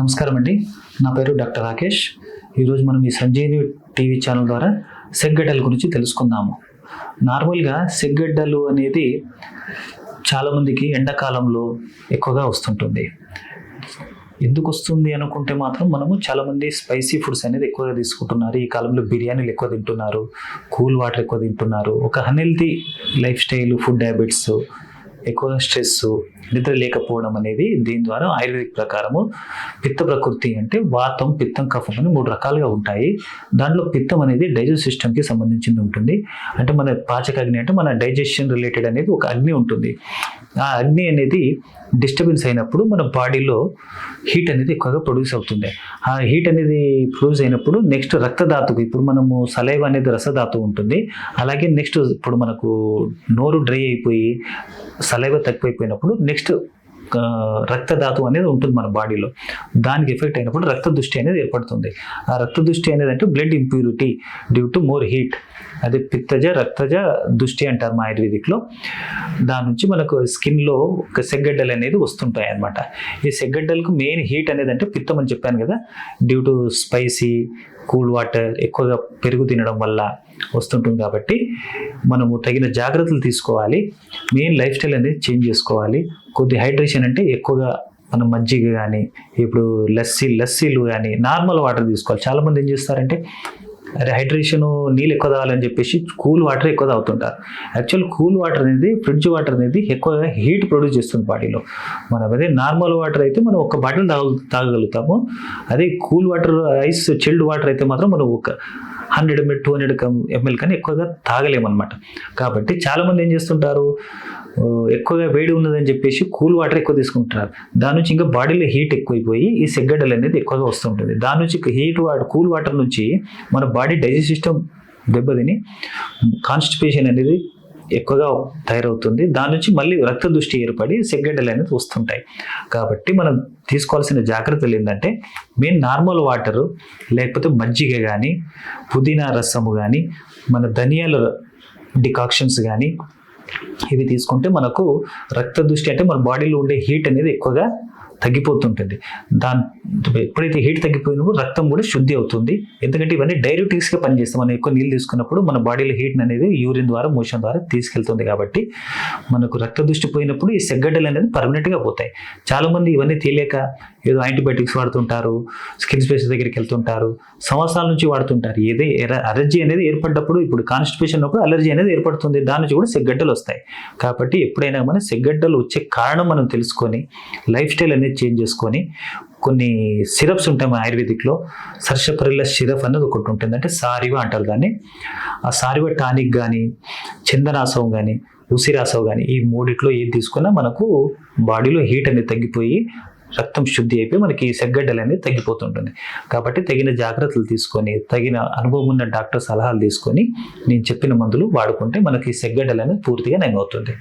నమస్కారం అండి. నా పేరు డాక్టర్ రాకేష్. ఈరోజు మనం ఈ సంజీవి టీవీ ఛానల్ ద్వారా సెగ్గడ్డల గురించి తెలుసుకుందాము. నార్మల్గా సెగ్గడ్డలు అనేది చాలామందికి ఎండాకాలంలో ఎక్కువగా వస్తుంటుంది. ఎందుకు వస్తుంది అనుకుంటే మాత్రం మనము చాలామంది స్పైసీ ఫుడ్స్ అనేది ఎక్కువగా తీసుకుంటున్నారు. ఈ కాలంలో బిర్యానీలు ఎక్కువ తింటున్నారు కూల్ వాటర్ ఎక్కువ తింటున్నారు. ఒక unhealthy life style food habits ఎక్కువగా స్ట్రెస్ నిద్ర లేకపోవడం అనేది దీని ద్వారా ఆయుర్వేదిక్ ప్రకారము పిత్త ప్రకృతి అంటే వాతం పిత్తం కఫం అని మూడు రకాలుగా ఉంటాయి. దాంట్లో పిత్తం అనేది డైజెస్ట్ సిస్టమ్కి సంబంధించింది ఉంటుంది. అంటే మన పాచక అగ్ని అంటే మన డైజెషన్ రిలేటెడ్ అనేది ఒక అగ్ని ఉంటుంది. ఆ అగ్ని అనేది డిస్టర్బెన్స్ అయినప్పుడు మన బాడీలో హీట్ అనేది ఎక్కువగా ప్రొడ్యూస్ అవుతుంది. ఆ హీట్ అనేది ప్రొడ్యూస్ అయినప్పుడు నెక్స్ట్ రక్తధాతుకు ఇప్పుడు మనము సలైవ్ అనేది రసధాతు ఉంటుంది. అలాగే నెక్స్ట్ ఇప్పుడు మనకు నోరు డ్రై అయిపోయి సలైవ తక్కువైపోయినప్పుడు నెక్స్ట్ రక్తధాతు అనేది ఉంటుంది మన బాడీలో. దానికి ఎఫెక్ట్ అయినప్పుడు రక్త దృష్టి అనేది ఏర్పడుతుంది. ఆ రక్త దృష్టి అనేది అంటే blood impurity due to more heat. అది పిత్తజ రక్తజ దృష్టి అంటారు మా ఆయుర్వేదిక్లో. దాని నుంచి మనకు స్కిన్లో ఒక సెగ్గడ్డలు అనేది వస్తుంటాయి అన్నమాట. ఈ సెగ్గడ్డలకు మెయిన్ హీట్ అనేది అంటే పిత్తం అని చెప్పాను కదా. Due to spicy cool water ఎక్కువగా పెరుగు తినడం వల్ల వస్తుంటుంది కాబట్టి మనము తగిన జాగ్రత్తలు తీసుకోవాలి. మెయిన్ లైఫ్ స్టైల్ అనేది చేంజ్ చేసుకోవాలి. కొద్ది హైడ్రేషన్ అంటే ఎక్కువగా మనం మజ్జిగ కానీ ఇప్పుడు లస్సీ లస్సీలు కానీ నార్మల్ వాటర్ తీసుకోవాలి. చాలామంది ఏం చేస్తారంటే అరే హైడ్రేషన్ నీళ్ళు ఎక్కువ తాగాలని చెప్పేసి కూల్ వాటర్ ఎక్కువ తాగుతుంటారు. యాక్చువల్ కూల్ వాటర్ అనేది ఫ్రిడ్జ్ వాటర్ అనేది ఎక్కువగా హీట్ ప్రొడ్యూస్ చేస్తుంది బాడీలో. మనం అదే నార్మల్ వాటర్ అయితే మనం ఒక బాటిల్ తాగ తాగగలుగుతాము. అదే cool water ice chilled water అయితే మాత్రం మనం ఒక hundred ML two hundred ML కానీ ఎక్కువగా తాగలేమన్నమాట. కాబట్టి చాలామంది ఏం చేస్తుంటారు ఎక్కువగా వేడి ఉన్నదని చెప్పేసి కూల్ వాటర్ ఎక్కువ తీసుకుంటున్నారు దాని నుంచి ఇంకా బాడీలో హీట్ ఎక్కువైపోయి ఈ సెగ్గడ్డలు అనేది ఎక్కువగా వస్తుంటుంది. దాని నుంచి హీట్ వాటర్ కూల్ వాటర్ నుంచి మన బాడీ డైజెస్ట్ సిస్టమ్ దెబ్బతిని కాన్స్టిపేషన్ అనేది ఎక్కువగా తయారవుతుంది. దాని నుంచి మళ్ళీ రక్త దృష్టి ఏర్పడి సెగ్గడ్డలు అనేది వస్తుంటాయి. కాబట్టి మనం తీసుకోవాల్సిన జాగ్రత్తలు ఏంటంటే మెయిన్ నార్మల్ వాటరు లేకపోతే మజ్జిగ కానీ పుదీనా రసము కానీ మన ధనియాల డికాక్షన్స్ కానీ ఇవి తీసుకుంటే మనకు రక్త దృష్టి అంటే మన బాడీలో ఉండే హీట్ అనేది ఎక్కువగా తగ్గిపోతుంటుంది. దాని ఎప్పుడైతే హీట్ తగ్గిపోయినప్పుడు రక్తం కూడా శుద్ధి అవుతుంది. ఎందుకంటే ఇవన్నీ డైరెక్టివ్స్గా పనిచేస్తాం. మనం ఎక్కువ నీళ్ళు తీసుకున్నప్పుడు మన బాడీలో హీట్ అనేది యూరిన్ ద్వారా మోషన్ ద్వారా తీసుకెళ్తుంది కాబట్టి మనకు రక్త దృష్టి పోయినప్పుడు ఈ సెగ్గడ్డలు అనేది పర్మనెంట్గా పోతాయి. చాలామంది ఇవన్నీ తెలియక ఏదో యాంటీబయాటిక్స్ వాడుతుంటారు స్కిన్ స్పేస్ దగ్గరికి వెళ్తుంటారు సంవత్సరాల నుంచి వాడుతుంటారు. ఏదే అలర్జీ అనేది ఏర్పడ్డప్పుడు ఇప్పుడు కాన్స్టిపేషన్ ఉన్నప్పుడు అలర్జీ అనేది ఏర్పడుతుంది. దాని నుంచి కూడా సెగ్గడ్డలు వస్తాయి. కాబట్టి ఎప్పుడైనా మన సెగ్గడ్డలు వచ్చే కారణం మనం తెలుసుకొని లైఫ్ స్టైల్ అనేది అనేది చేంజ్ చేసుకొని కొన్ని సిరప్స్ ఉంటాయి మన ఆయుర్వేదిక్లో. సర్షపరిల్ల సిరప్ అనేది ఒకటి ఉంటుంది. అంటే సారివ అంటారు దాన్ని. ఆ సారివ టానిక్ కానీ చందనాసవం కానీ ఉసిరాసవ్ కానీ ఈ మూడిట్లో ఏది తీసుకున్నా మనకు బాడీలో హీట్ అనేది తగ్గిపోయి రక్తం శుద్ధి అయిపోయి మనకి సెగ్గడ్డలు అనేది తగ్గిపోతుంటుంది. కాబట్టి తగిన జాగ్రత్తలు తీసుకొని తగిన అనుభవం ఉన్న డాక్టర్ సలహాలు తీసుకొని నేను చెప్పిన మందులు వాడుకుంటే మనకి సెగ్గడ్డలు అనేది పూర్తిగా నయమవుతుంది.